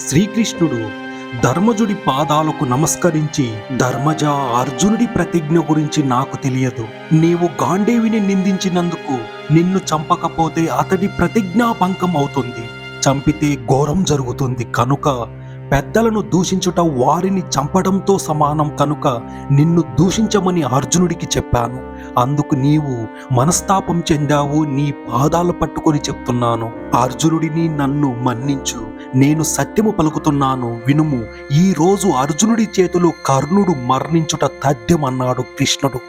శ్రీకృష్ణుడు ధర్మజుడి పాదాలకు నమస్కరించి ధర్మజ అర్జునుడి ప్రతిజ్ఞ గురించి నాకు తెలియదు. నీవు గాంధీవిని నిందించినందుకు నిన్ను చంపకపోతే అతడి ప్రతిజ్ఞాభంగం అవుతుంది. చంపితే ఘోరం జరుగుతుంది కనుక పెద్దలను దూషించుట వారిని చంపడంతో సమానం కనుక నిన్ను దూషించమని అర్జునుడికి చెప్పాను. అందుకు నీవు మనస్తాపం చెందావు నీ పాదాలు పట్టుకొని చెప్తున్నాను. అర్జునుడిని నన్ను మన్నించు. నేను సత్యము పలుకుతున్నాను వినుము. ఈ రోజు అర్జునుడి చేతిలో కర్ణుడు మరణించుట తథ్యమన్నాడు కృష్ణుడు.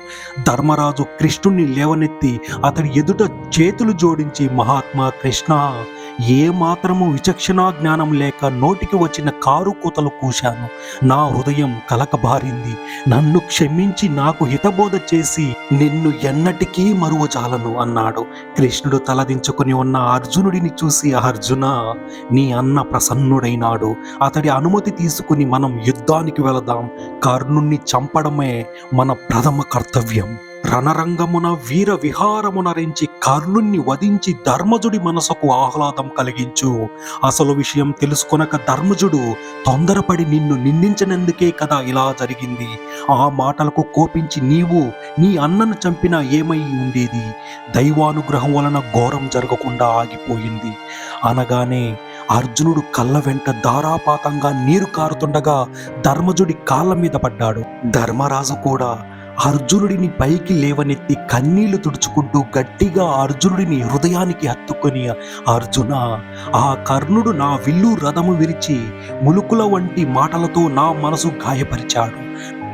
ధర్మరాజు కృష్ణుణ్ణి లేవనెత్తి అతడి ఎదుట చేతులు జోడించి మహాత్మా కృష్ణ ఏ మాత్రము విచక్షణా జ్ఞానం లేక నోటికి వచ్చిన కారు కూతలు కూశాను. నా హృదయం కలకబారింది. నన్ను క్షమించి నాకు హితబోధ చేసి నిన్ను ఎన్నటికీ మరువజాలను అన్నాడు. కృష్ణుడు తలదించుకుని ఉన్న అర్జునుడిని చూసి అర్జున నీ అన్న ప్రసన్నుడైనాడు. అతడి అనుమతి తీసుకుని మనం యుద్ధానికి వెళదాం. కర్ణుణ్ణి చంపడమే మన ప్రథమ కర్తవ్యం. రణరంగమున వీర విహారమునరించి కర్ణుణ్ణి వధించి ధర్మజుడి మనసుకు ఆహ్లాదం కలిగించు. అసలు విషయం తెలుసుకొనక ధర్మజుడు తొందరపడి నిన్ను నిందించినందుకే కదా ఇలా జరిగింది. ఆ మాటలకు కోపించి నీవు నీ అన్నను చంపినా ఏమై ఉండేది? దైవానుగ్రహం వలన ఘోరం జరగకుండా ఆగిపోయింది. అనగానే అర్జునుడు కళ్ళ వెంట ధారాపాతంగా నీరు కారుతుండగా ధర్మజుడి కాళ్ళ మీద పడ్డాడు. ధర్మరాజు కూడా అర్జునుడిని పైకి లేవనెత్తి కన్నీళ్ళు తుడుచుకుంటూ గట్టిగా అర్జునుడిని హృదయానికి హత్తుకొని అర్జున ఆ కర్ణుడు నా విల్లు రథము విరిచి ములుకుల వంటి మాటలతో నా మనసు గాయపరిచాడు.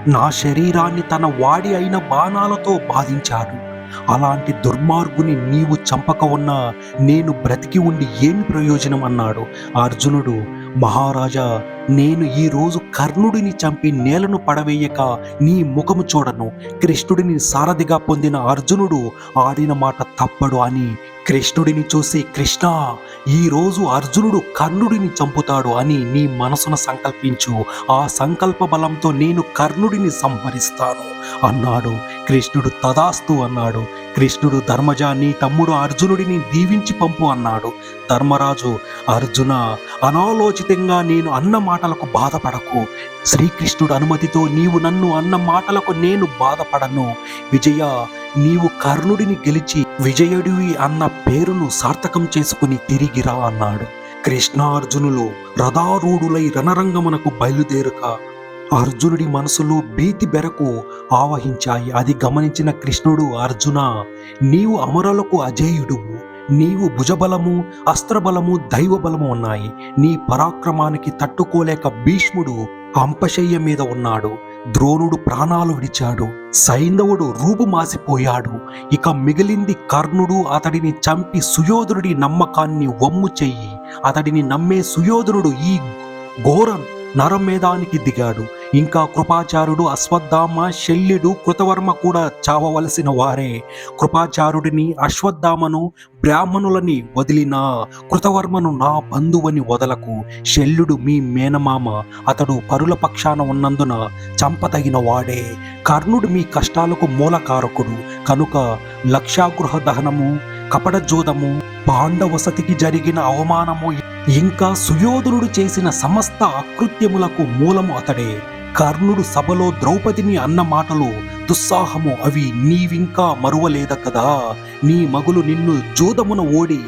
నా శరీరాన్ని తన వాడి అయిన బాణాలతో బాధించాడు. అలాంటి దుర్మార్గుని నీవు చంపక ఉన్నా నేను బ్రతికి ఉండి ఏమి ప్రయోజనం అన్నాడు అర్జునుడు మహారాజా నేను ఈ రోజు కర్ణుడిని చంపి నేలను పడవేయక నీ ముఖము చూడను. కృష్ణుడిని సారథిగా పొందిన అర్జునుడు ఆడిన మాట తప్పడు అని కృష్ణుడిని చూసి కృష్ణ ఈరోజు అర్జునుడు కర్ణుడిని చంపుతాడు అని నీ మనసును సంకల్పించు. ఆ సంకల్ప బలంతో నేను కర్ణుడిని సంహరిస్తాను అన్నాడు. కృష్ణుడు తదాస్తు అన్నాడు. కృష్ణుడు ధర్మజ నీ తమ్ముడు అర్జునుడిని దీవించి పంపు అన్నాడు. ధర్మరాజు అర్జున అనాలోచితంగా నేను అన్న మాటలకు బాధపడకు. శ్రీకృష్ణుడు అనుమతితో నీవు నన్ను అన్న మాటలకు నేను బాధపడను. విజయ నీవు కర్ణుడిని గెలిచి విజయుడివి అన్న పేరును సార్థకం చేసుకుని తిరిగిరా అన్నాడు. కృష్ణార్జునులు రథారూఢులై రణరంగమునకు బయలుదేరుక అర్జునుడి మనసులో భీతి బెరకు ఆవహించాయి. అది గమనించిన కృష్ణుడు అర్జున నీవు అమరులకు అజేయుడువు. నీవు భుజబలము అస్త్రబలము దైవబలము ఉన్నాయి. నీ పరాక్రమానికి తట్టుకోలేక భీష్ముడు అంపశయ్య మీద ఉన్నాడు. ద్రోణుడు ప్రాణాలు విడిచాడు. సైంధవుడు రూపుమాసిపోయాడు ఇక మిగిలింది కర్ణుడు అతడిని చంపి సుయోధనుడి నమ్మకాన్ని వమ్ము చెయ్యి. అతడిని నమ్మే సుయోధనుడు ఈ ఘోరం నరమేధానికి దిగాడు. ఇంకా కృపాచారుడు అశ్వత్థామ శల్యుడు కృతవర్మ కూడా చావవలసిన వారే. కృపాచారుడిని అశ్వత్థామను బ్రాహ్మణులని వదిలిన కృతవర్మను నా బంధువని వదలకు. శల్యుడు మీ మేనమామ అతడు పరుల పక్షాన ఉన్నందున చంపదగిన వాడే. కర్ణుడు మీ కష్టాలకు మూలకారకుడు. కనుక లక్షాగృహ దహనము కపటజోదము పాండవసతికి జరిగిన అవమానము ఇంకా సుయోధనుడు చేసిన సమస్త అకృత్యములకు మూలము అతడే. కర్ణుడు సభలో ద్రౌపదిని అన్న మాటలు దుస్సాహము అవి నీవింకా మరువలేద కదా? నీ మగులు నిన్ను జూదమున ఓడి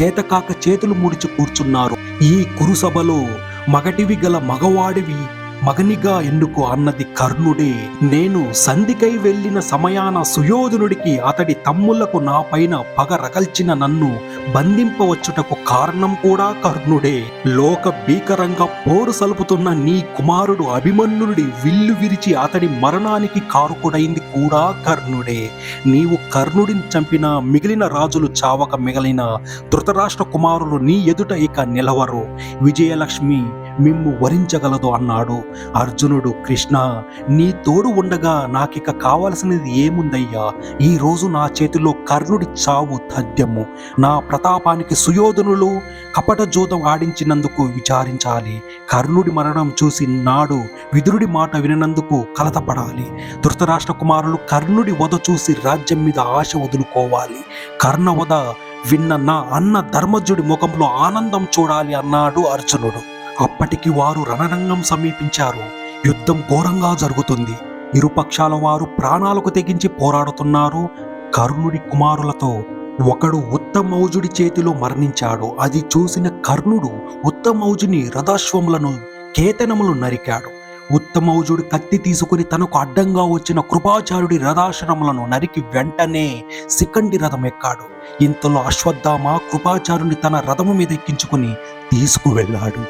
చేతకాక చేతులు ముడిచి కూర్చున్నారు. ఈ కురుసభలో మగటివి గల మగవాడివి మగనిగా ఎందుకు అన్నది కర్ణుడే. నేను సంధికై వెళ్ళిన సమయాన సుయోధనుడికి అతడి తమ్ముళ్ళకు నా పైన పగ రగల్చిన నన్ను బంధింపవచ్చుటకు కారణం కూడా కర్ణుడే. లోక భీకరంగా పోరు సలుపుతున్న నీ కుమారుడు అభిమన్యుడి విల్లు విరిచి అతడి మరణానికి కారుకుడైంది కూడా కర్ణుడే. నీవు కర్ణుడిని చంపిన మిగిలిన రాజులు చావక మిగిలిన ధృతరాష్ట్ర కుమారులు నీ ఎదుట ఇక నిలవరు. విజయలక్ష్మి మిమ్ము వరించగలదు అన్నాడు. అర్జునుడు కృష్ణ నీ తోడు ఉండగా నాకిక కావలసినది ఏముందయ్యా? ఈ రోజు నా చేతిలో కర్ణుడి చావు తథ్యము. నా ప్రతాపానికి సుయోధనులు కపట జూదం ఆడించినందుకు విచారించాలి. కర్ణుడి మరణం చూసి నాడు విదురుడి మాట విననందుకు కలతపడాలి. ధృతరాష్ట్ర కుమారులు కర్ణుడి వధ చూసి రాజ్యం మీద ఆశ వదులుకోవాలి. కర్ణ వధ విన్న నా అన్న ధర్మజుడి ముఖంలో ఆనందం చూడాలి అన్నాడు అర్జునుడు. అప్పటికి వారు రణరంగం సమీపించారు. యుద్ధం ఘోరంగా జరుగుతుంది. ఇరుపక్షాల వారు ప్రాణాలకు తెగించి పోరాడుతున్నారు. కర్ణుడి కుమారులతో ఒకడు ఉత్తమౌజుడి చేతిలో మరణించాడు. అది చూసిన కర్ణుడు ఉత్తమౌజుని రథాశ్వములను కేతనములు నరికాడు. ఉత్తమౌజుడు కత్తి తీసుకుని తనకు అడ్డంగా వచ్చిన కృపాచారుడి రథాశ్రములను నరికి వెంటనే సికండి రథం ఎక్కాడు. ఇంతలో అశ్వత్థామ కృపాచారుని తన రథము మీద ఎక్కించుకుని తీసుకువెళ్ళాడు.